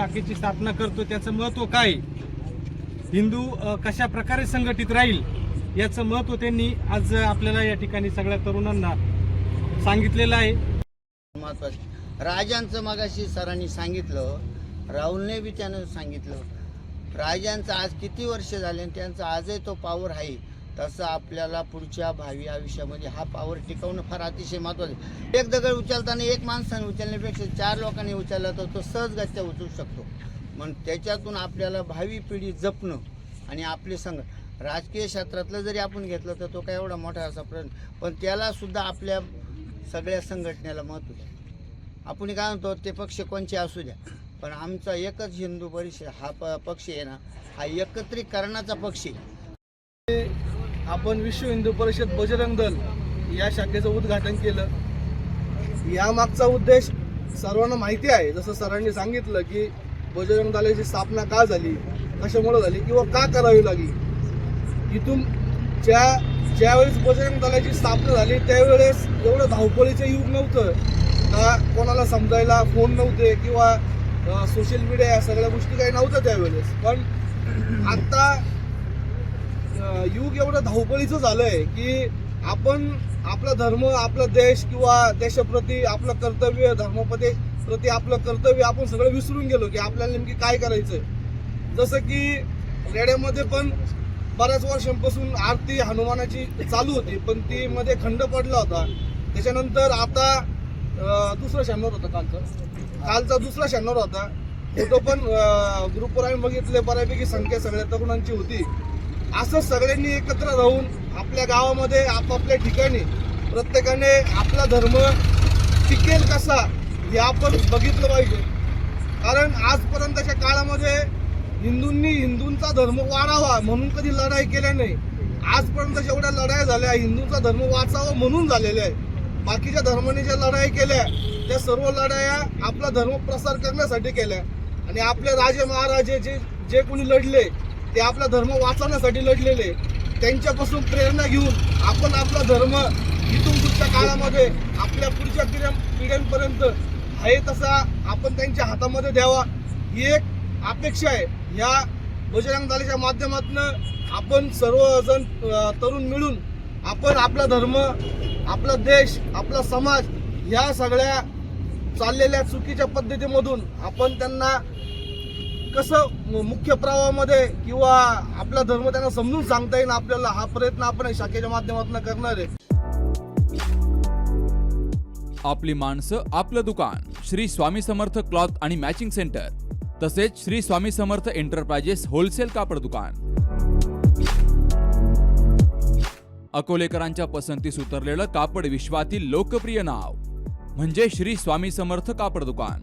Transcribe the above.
शाखेची स्थापना करतो त्याचं महत्त्व काय? हिंदू कशा प्रकारे संघटित राहील? याचं महत्त्व त्यांनी आज आपल्याला या ठिकाणी सगळ्या तरुणांना सांगितलेलं आहे. महत्वाचं. राजांचं मगाशी सरांनी सांगितलं राहुलने बी त्यानं सांगितलं. राजांचं आज किती वर्ष झाले आणि त्यांचा आजही तो पावर आहे. तसं आपल्याला पुढच्या भावी आयुष्यामध्ये हा पावर टिकवणं फार अतिशय महत्वाचं आहे. एक दगड उचलताना एक माणसाने उचलण्यापेक्षा चार लोकांनी उचलला तर तो सहजगत्या उचलू शकतो. मग त्याच्यातून आपल्याला भावी पिढी जपणं आणि आपले संघ राजकीय क्षेत्रातलं जरी आपण घेतलं तर तो काय एवढा मोठा असा प्रश्न पण त्यालासुद्धा आपल्या सगळ्या संघटनेला महत्त्व द्या आपण काय म्हणतो ते पक्ष कोणचे असू द्या पण आमचा एकच हिंदू परिषद हा प पक्ष आहे ना हा एकत्रीकरणाचा पक्ष आहे. आपण विश्व हिंदू परिषद बजरंग दल या शाखेचं उद्घाटन केलं. यामागचा उद्देश सर्वांना माहिती आहे. जसं सरांनी सांगितलं की बजरंग दलाची स्थापना का झाली? कशामुळे झाली? किंवा का करावी लागली? इथून ज्या ज्यावेळेस बजरंग दलाची स्थापना झाली त्यावेळेस एवढं धावपळीचं युग नव्हतं. का कोणाला समजायला फोन नव्हते किंवा सोशल मीडिया या सगळ्या गोष्टी काही नव्हत्या त्यावेळेस. पण आत्ता युग एवढं धावपळीचं झालंय की आपण आपला धर्म आपला देश किंवा देशाप्रती आपलं कर्तव्य धर्माप्रती प्रती आपलं कर्तव्य आपण सगळं विसरून गेलो की आपल्याला नेमकी काय करायचंय. जसं की रेड्यामध्ये पण बऱ्याच वर्षांपासून आरती हनुमानाची चालू होती पण ती मध्ये खंड पडला होता. त्याच्यानंतर आता दुसरा शनिवार होता कालचा. कालचा दुसरा शनिवार होता. फोटो पण ग्रुपवर आम्ही बघितले बऱ्यापैकी संख्या सगळ्या तरुणांची होती. असं सगळ्यांनी एकत्र राहून आपल्या गावामध्ये आपापल्या ठिकाणी प्रत्येकाने आपला धर्म टिकेल कसा हे आपण बघितलं पाहिजे. कारण आजपर्यंतच्या काळामध्ये हिंदूंनी हिंदूंचा धर्म वाढावा म्हणून कधी लढाई केल्या नाही. आजपर्यंत जेवढ्या लढाया झाल्या हिंदूंचा धर्म वाचावा म्हणून झालेल्या आहे बाकीच्या धर्माने ज्या लढाई केल्या त्या सर्व लढाया आपला धर्म प्रसार करण्यासाठी केल्या. आणि आपले राजे महाराजे जे जे कोणी लढले ते आपला धर्म वाचवण्यासाठी लढलेले. त्यांच्यापासून प्रेरणा घेऊन आपण आपला धर्म इथून पुढच्या काळामध्ये आपल्या पुढच्या पिढ्या पिढ्यांपर्यंत आहे तसा आपण त्यांच्या हातामध्ये द्यावा. ही एक अपेक्षा आहे. या बजरंग दलाच्या माध्यमातून आपण सर्वजण तरुण मिळून आपण आपला धर्म आपला देश आपला समाज ह्या सगळ्या चाललेल्या चुकीच्या पद्धतीमधून आपण त्यांना कसं मुख्य प्रवाहामध्ये किंवा आपला धर्म त्यांना समजून सांगता येईल आपल्याला हा प्रयत्न आपण या शाखेच्या माध्यमातून करणार आहे. आपली माणसं आपलं दुकान श्री स्वामी समर्थ क्लॉथ आणि मॅचिंग सेंटर तसेच श्री स्वामी समर्थ एंटरप्राइजेस होलसेल कापड दुकान. अकोलेकरांच्या पसंतीस उतरलेलं कापड विश्वातील लोकप्रिय नाव म्हणजे श्री स्वामी समर्थ कापड दुकान.